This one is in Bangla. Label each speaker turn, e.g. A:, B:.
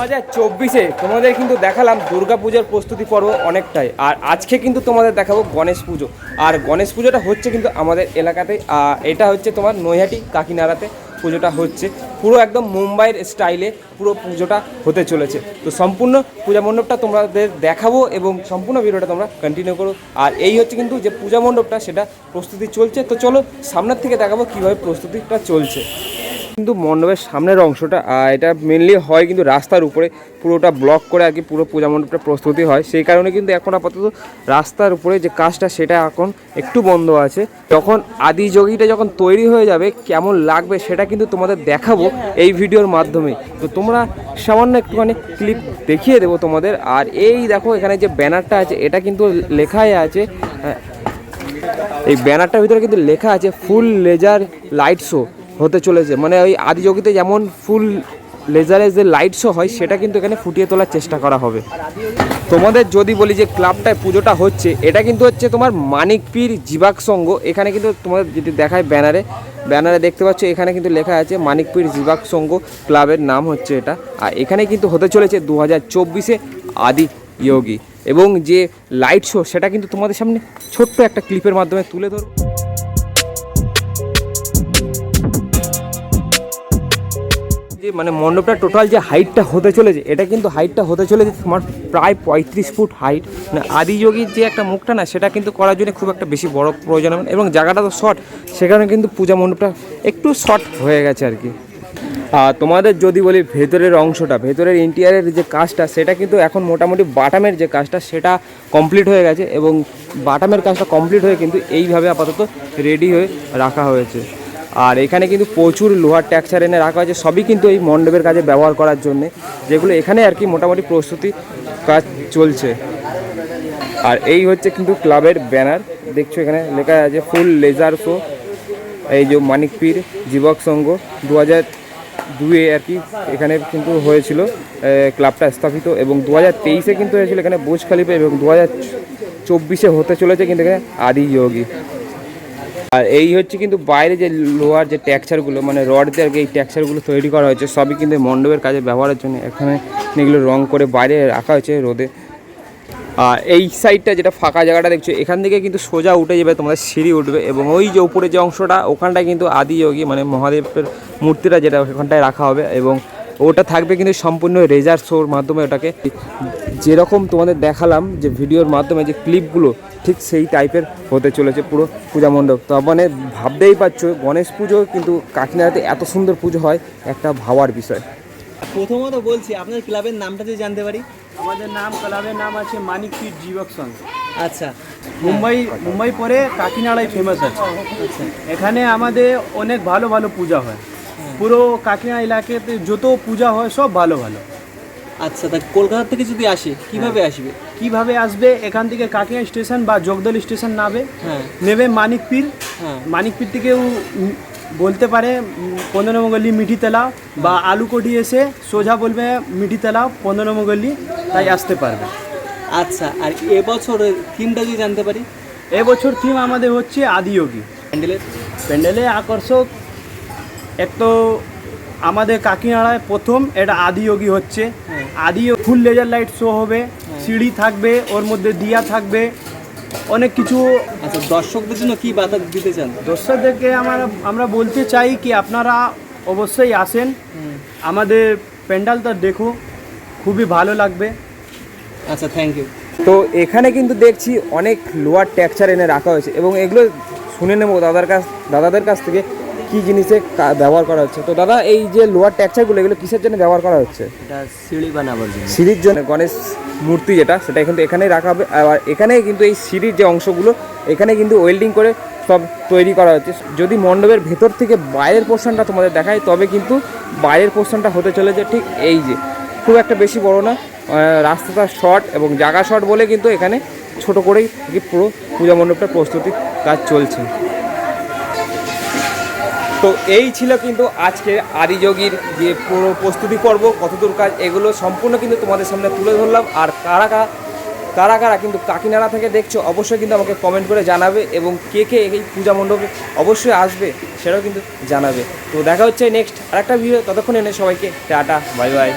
A: হাজার চব্বিশে তোমাদের কিন্তু দেখালাম দুর্গা দুর্গাপূজার প্রস্তুতি পর্ব অনেকটাই। আর আজকে কিন্তু তোমাদের দেখাবো গণেশ পুজো। আর গণেশ পুজোটা হচ্ছে কিন্তু আমাদের এলাকাতে এটা হচ্ছে তোমার নৈহাটি কাকিনাড়াতে পুজোটা হচ্ছে। পুরো একদম মুম্বাইয়ের স্টাইলে পুরো পুজোটা হতে চলেছে। তো সম্পূর্ণ পূজা মণ্ডপটা তোমাদের দেখাবো এবং সম্পূর্ণ ভিডিওটা তোমরা কন্টিনিউ করো। আর এই হচ্ছে কিন্তু যে পূজা মণ্ডপটা, সেটা প্রস্তুতি চলছে। তো চলো সামনের থেকে দেখাবো কীভাবে প্রস্তুতিটা চলছে। কিন্তু মণ্ডপের সামনের অংশটা এটা মেনলি হয় কিন্তু রাস্তার উপরে, পুরোটা ব্লক করে আর কি পুরো পূজা মণ্ডপটা প্রস্তুতি হয়। সেই কারণে কিন্তু এখন আপাতত রাস্তার উপরে যে কাজটা সেটা এখন একটু বন্ধ আছে। যখন আদি যোগীটা যখন তৈরি হয়ে যাবে, কেমন লাগবে সেটা কিন্তু তোমাদের দেখাবো এই ভিডিওর মাধ্যমে। তো তোমরা সামান্য একটুখানি ক্লিপ দেখিয়ে দেবো তোমাদের। আর এই দেখো এখানে যে ব্যানারটা আছে, এটা কিন্তু লেখাই আছে এই ব্যানারটার ভিতরে কিন্তু লেখা আছে, ফুল লেজার লাইট শো। হতে চলেছে। মানে ওই আদিযোগীতে যেমন ফুল লেজারের যে লাইট শো হয়, সেটা কিন্তু এখানে ফুটিয়ে তোলার চেষ্টা করা হবে। তোমাদের যদি বলি যে ক্লাবটায় পুজোটা হচ্ছে, এটা কিন্তু হচ্ছে তোমার মানিকপীর জীবাক সংঘ এখানে কিন্তু তোমাদের যদি দেখায় ব্যানারে ব্যানারে দেখতে পাচ্ছ, এখানে কিন্তু লেখা আছে মানিকপীর জীবাক সংঘ ক্লাবের নাম হচ্ছে এটা। আর এখানে কিন্তু হতে চলেছে দু হাজার চব্বিশে আদি যোগী। এবং যে লাইট শো সেটা কিন্তু তোমাদের সামনে ছোট্ট একটা ক্লিপের মাধ্যমে তুলে ধরবো। মানে মণ্ডপটা টোটাল যে হাইটটা হতে চলেছে, এটা কিন্তু হাইটটা হতে চলেছে তোমার প্রায় পঁয়ত্রিশ ফুট হাইট মানে আদিযোগীর যে একটা মুখটা না, সেটা কিন্তু করার জন্য খুব একটা বেশি বড় প্রয়োজন হবে এবং জায়গাটা তো শর্ট সেখানে কিন্তু পূজা মণ্ডপটা একটু শর্ট হয়ে গেছে আর কি। আর তোমাদের যদি বলি ভেতরের অংশটা, ভেতরের ইন্টিরিয়ারের যে কাজটা, সেটা কিন্তু এখন মোটামুটি বাটামের যে কাজটা, সেটা কমপ্লিট হয়ে গেছে এবং বাটামের কাজটা কমপ্লিট হয়ে কিন্তু এইভাবে আপাতত রেডি হয়ে রাখা হয়েছে। আর এখানে কিন্তু প্রচুর লোহার ট্যাক্সার এনে রাখা হয়েছে, সবই কিন্তু এই মণ্ডপের কাজে ব্যবহার করার জন্যে, যেগুলো এখানে আর কি মোটামুটি প্রস্তুতি কাজ চলছে। আর এই হচ্ছে কিন্তু ক্লাবের ব্যানার, দেখছ এখানে লেখা আছে ফুল লেজার শো, এই যে মানিকপীর যুবক সংঘ দু হাজার দুয়ে আর কি এখানে কিন্তু হয়েছিল ক্লাবটা স্থাপিত এবং দু হাজার তেইশে কিন্তু হয়েছিল এখানে বুজ খালিফা এবং দু হাজার চব্বিশে হতে চলেছে কিন্তু এখানে আদি যোগী। আর এই হচ্ছে কিন্তু বাইরে যে লোহার যে ট্যাক্সারগুলো মানে রড দিয়ে আর কি এই ট্যাক্সারগুলো তৈরি করা হয়েছে, সবই কিন্তু মণ্ডপের কাজে ব্যবহারের জন্য। এখানে এগুলো রং করে বাইরে রাখা হয়েছে রোদে। আর এই সাইডটা যেটা ফাঁকা জায়গাটা দেখছ, এখান থেকে কিন্তু সোজা উঠে যাবে, তোমাদের সিঁড়ি উঠবে এবং ওই যে উপরে যে অংশটা, ওখানটায় কিন্তু আদি যোগী মানে মহাদেবের মূর্তিটা যেটা ওখানটায় রাখা হবে এবং ওটা থাকবে কিন্তু সম্পূর্ণ রেজার শোর মাধ্যমে ওটাকে। যেরকম তোমাদের দেখালাম যে ভিডিওর মাধ্যমে যে ক্লিপগুলো ঠিক সেই টাইপের হতে চলেছে পুরো পূজা মণ্ডপ। তো মানে ভাবতেই পারছ গণেশ পুজো কিন্তু কাকিনাড়াতে এত সুন্দর পুজো হয় একটা ভাবার বিষয়।
B: প্রথমত বলছি আপনার ক্লাবের নামটা যদি জানতে পারি।
C: আমাদের নাম ক্লাবের নাম আছে মানিকপীর যুবক সংঘ।
B: আচ্ছা।
C: মুম্বাই মুম্বাই পরে কাকিনাড়াই ফেমাস আছে।
B: আচ্ছা।
C: এখানে আমাদের অনেক ভালো ভালো পূজা হয়। পুরো কাকিনাড়া এলাকাতে যত পূজা হয় সব ভালো ভালো।
B: আচ্ছা তা কলকাতা থেকে যদি আসে কীভাবে আসবে?
C: কীভাবে আসবে? এখান থেকে কাকিনা স্টেশন বা জগদল স্টেশন নামে।
B: হ্যাঁ।
C: নেবে মানিকপীর
B: হ্যাঁ।
C: মানিকপীর থেকেও বলতে পারে উম, পনেরো নম্বর মিঠিতলা বা আলুকটি এসে সোজা বলবে মিঠিতলা পনেরো নম্বর গলি তাই আসতে পারবে।
B: আচ্ছা আর এবছরের থিমটা যদি জানতে পারি?
C: এবছর থিম আমাদের হচ্ছে আদিয়োগী
B: প্যান্ডেলের?
C: প্যান্ডেলে আকর্ষক এক তো আমাদের কাকিনাড়ায় প্রথম এটা আদিয়োগী হচ্ছে।
B: হ্যাঁ।
C: আদি ফুল লেজার লাইট শো হবে সিঁড়ি থাকবে ওর মধ্যে দিয়া থাকবে অনেক কিছু।
B: আচ্ছা দর্শকদের জন্য কি বার্তা দিতে চান?
C: দর্শকদেরকে আমরা আমরা বলতে চাই কি আপনারা অবশ্যই আসেন। আমাদের প্যান্ডেলটা দেখো খুবই ভালো লাগবে।
B: আচ্ছা থ্যাংক ইউ
A: তো এখানে কিন্তু দেখছি অনেক লোয়ার ট্যাক্সার এনে রাখা হয়েছে এবং এগুলো শুনে নেব দাদার কাছ দাদাদের কাছ থেকে। কি জিনিসে ব্যবহার করা হচ্ছে? তো দাদা এই যে লোয়ার ট্যাক্সারগুলো এগুলো কিসের জন্য ব্যবহার করা হচ্ছে?
B: এটা সিঁড়ি বানাবার জন্য।
A: সিঁড়ির জন্য গণেশ মূর্তি যেটা সেটা কিন্তু এখানেই রাখা হবে। আর এখানে কিন্তু এই সিঁড়ির যে অংশগুলো এখানে কিন্তু ওয়েল্ডিং করে সব তৈরি করা হচ্ছে। যদি মণ্ডপের ভেতর থেকে বাইরের পোর্শনটা তোমাদের দেখায় তবে কিন্তু বাইরের পোর্শনটা হতে চলেছে ঠিক এই যে। খুব একটা বেশি বড় না রাস্তাটা শর্ট এবং জায়গা শর্ট বলে কিন্তু এখানে ছোট করেই পুরো পূজা মণ্ডপটার প্রস্তুতি কাজ চলছে। তো এই ছিল কিন্তু আজকে আদিযোগীর যে পুরো প্রস্তুতি পর্ব, কতদূর কাজ, এগুলো সম্পূর্ণ কিন্তু তোমাদের সামনে তুলে ধরলাম। আর কারা কারা কারা কিন্তু কাকিনাড়া থেকে দেখছ, অবশ্যই কিন্তু আমাকে কমেন্ট করে জানাবে এবং কে কে এই পূজা মণ্ডপে অবশ্যই আসবে সেটাও কিন্তু জানাবে। তো দেখা হচ্ছে নেক্সট আরেকটা ভিডিও ততক্ষণ এনে সবাইকে টাটা বাই বাই